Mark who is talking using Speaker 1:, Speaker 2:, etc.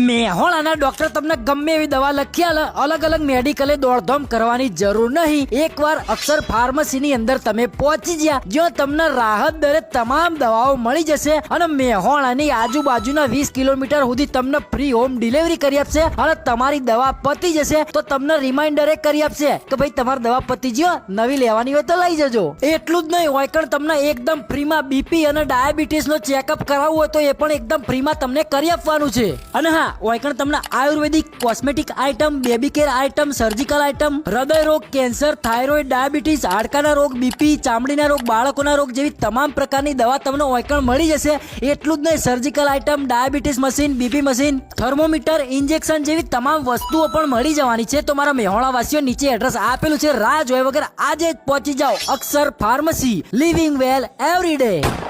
Speaker 1: મેહોણાના doctor તમને ગમે એવી દવા લખી આલે અલગ અલગ મેડિકલે દોડધામ કરવાની જરૂર નહીં. એકવાર અક્ષર ફાર્મસીની અંદર તમે પહોંચી ગયા જ્યાં તમને રાહત દરે તમામ દવાઓ મળી જશે અને મેહોણાની આજુબાજુના વીસ કિલોમીટર સુધી તમને ફ્રી હોમ ડિલિવરી કરી આપશે અને તમારી દવા પતી જશે તો તમને રિમાઇન્ડર કરી આપશે કે ભાઈ તમારી દવા પતી ગયો નવી લેવાની હોય તો લઈ જજો. એટલું જ નહીં હોય પણ તમને એકદમ ફ્રીમાં બીપી અને ડાયાબિટીસ નો ચેકઅપ કરાવવું હોય તો એ પણ એકદમ ફ્રીમાં તમને કરી આપવાનું છે. અને હા ઓયકણ તમને આયુર્વેદિક cosmetic item, baby care item, surgical item, હૃદય રોગ, કેન્સર, થાઇરોઇડ, ડાયાબિટીસ, હાડકાના રોગ, બીપી, ચામડીના રોગ, બાળકોના રોગ જેવી તમામ પ્રકારની દવા તમને ઓયકણ મળી જશે. એટલું જ નહીં, surgical item, diabetes machine, BP machine, thermometer, injection જેવી તમામ વસ્તુઓ પણ મળી જવાની છે. તો મારા મહેવાણાવાસીઓ નીચે એડ્રેસ આપેલું છે. રાહ જોયા વગર આજે જ પહોંચી જાઓ Akshar pharmacy, living well every day